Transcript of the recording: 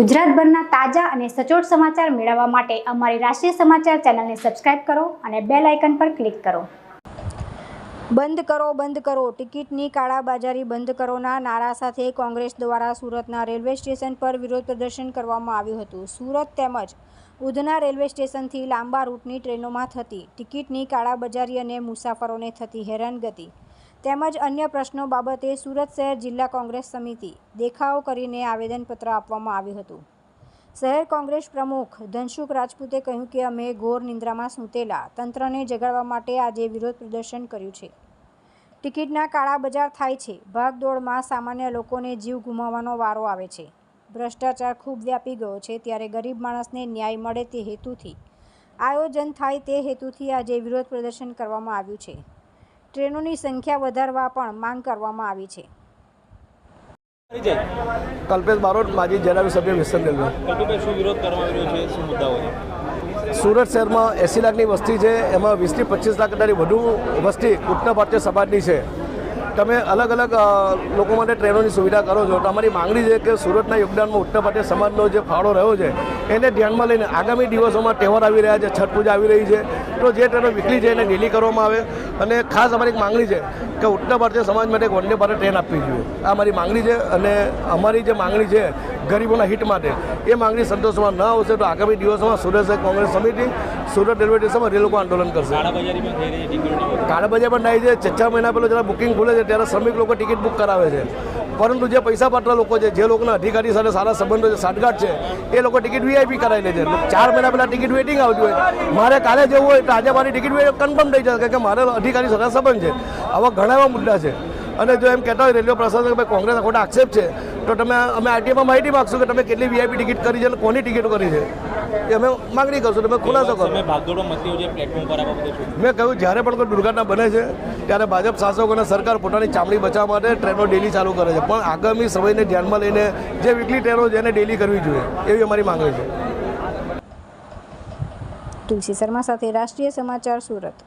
ગુજરાતભરના તાજા અને સચોટ સમાચાર મેળવવા માટે અમારી રાષ્ટ્રીય સમાચાર ચેનલને સબસ્ક્રાઇબ કરો અને બેલ આઇકન પર ક્લિક કરો. બંધ કરો બંધ કરો. ટિકિટની કાળાબાજારી બંધ કરોના નારા સાથે કોંગ્રેસ દ્વારા સુરતના રેલવે સ્ટેશન પર વિરોધ પ્રદર્શન કરવામાં આવ્યું હતું. સુરત તેમજ ઉધના રેલવે સ્ટેશનથી લાંબા રૂટની ટ્રેનોમાં થતી ટિકિટની કાળાબજારી અને મુસાફરોને થતી હેરાનગતિ તેમજ અન્ય પ્રશ્નો બાબતે સુરત શહેર જિલ્લા કોંગ્રેસ સમિતિ દેખાવ કરીને આવેદનપત્ર આપવામાં આવ્યું હતું. શહેર કોંગ્રેસ પ્રમુખ ધનસુખ રાજપૂતે કહ્યું કે અમે ઘોર નિંદ્રામાં સૂતેલા, તંત્રને જગાડવા માટે આજે વિરોધ પ્રદર્શન કર્યું છે. ટિકિટના કાળા બજાર થાય છે. ભાગદોડમાં સામાન્ય લોકોને જીવ ગુમાવવાનો વારો આવે છે. ભ્રષ્ટાચાર ખૂબ વ્યાપી ગયો છે ત્યારે ગરીબ માણસને ન્યાય મળે તે હેતુથી. આયોજન થાય તે હેતુથી આજે વિરોધ પ્રદર્શન કરવામાં આવ્યું છે. ટ્રેનોની સંખ્યા વધારવા પણ માંગ કરવામાં આવી છે. કલ્પેશ બારોટ માજી જણાવી સભ્ય વિસ્તરણ રેલવે. સુરત શહેરમાં એંસી લાખની વસ્તી છે એમાં વીસથી પચીસ લાખ કરતાંની વધુ વસ્તી ઉત્તર ભારતીય સમાજની છે. તમે અલગ અલગ લોકો માટે ટ્રેનોની સુવિધા કરો છો, તો અમારી માંગણી છે કે સુરતના યોગદાનમાં ઉત્તર પ્રદેશ સમાજનો જે ફાળો રહ્યો છે, એને ધ્યાનમાં લઈને આગામી દિવસોમાં તહેવાર આવી રહ્યા છે, છઠ પૂજા આવી રહી છે, તો જે ટ્રેનો વીકલી છે એને ડેલી કરવામાં આવે. અને ખાસ અમારી એક માંગણી છે કે ઉત્તર ભારતીય સમાજ માટે એક વંદે ભારત ટ્રેન આપવી જોઈએ. આ અમારી માંગણી છે અને અમારી જે માંગણી છે ગરીબોના હિત માટે. એ માંગણી સંતોષમાં ન આવશે તો આગામી દિવસોમાં સુરત કોંગ્રેસ સમિતિ સુરત રેલવે સ્ટેશનમાં રેલ લોકો આંદોલન કરશે. કાળા બજાર પણ થાય છે છ છ મહિના પહેલાં જ્યારે બુકિંગ ખુલે છે ત્યારે શ્રમિક લોકો ટિકિટ બુક કરાવે છે. પરંતુ જે પૈસા પાત્ર લોકો છે જે લોકોના અધિકારી સાથે સારા સંબંધો છે સાઠગાંઠ છે એ લોકો ટિકિટ વીઆઈપી કરાવી લે છે. ચાર મહિના પહેલાં ટિકિટ વેટિંગ આવતી હોય. મારે કાલે જવું હોય તો આજે મારી ટિકિટ કન્ફર્મ થઈ જશે કે મારે અધિકારી સાથે સંબંધ છે. આવા ઘણા એવા મુદ્દા છે. અને જો એમ કહેતા હોય રેલવે પ્રશાસન કે ભાઈ કોંગ્રેસ ખોટા આક્ષેપ છે તો તમે અમે આરટીઆઈમાં માહિતી માગશું કે તમે કેટલી વીઆઈપી ટિકિટ કરી છે અને કોની ટિકિટો કરી છે. એ અમે માંગણી કરશું તમે ખુલાસો કરો. મેં કહ્યું જ્યારે પણ કોઈ દુર્ઘટના બને છે ત્યારે ભાજપ શાસકો અને સરકાર પોતાની ચામડી બચાવવા માટે ટ્રેનો ડેલી ચાલુ કરે છે. પણ આગામી સમયને ધ્યાનમાં લઈને જે વીકલી ટ્રેનો છે એને ડેલી કરવી જોઈએ. એવી અમારી માંગણી છે. તુલસી શર્મા સાથે રાષ્ટ્રીય સમાચાર સુરત.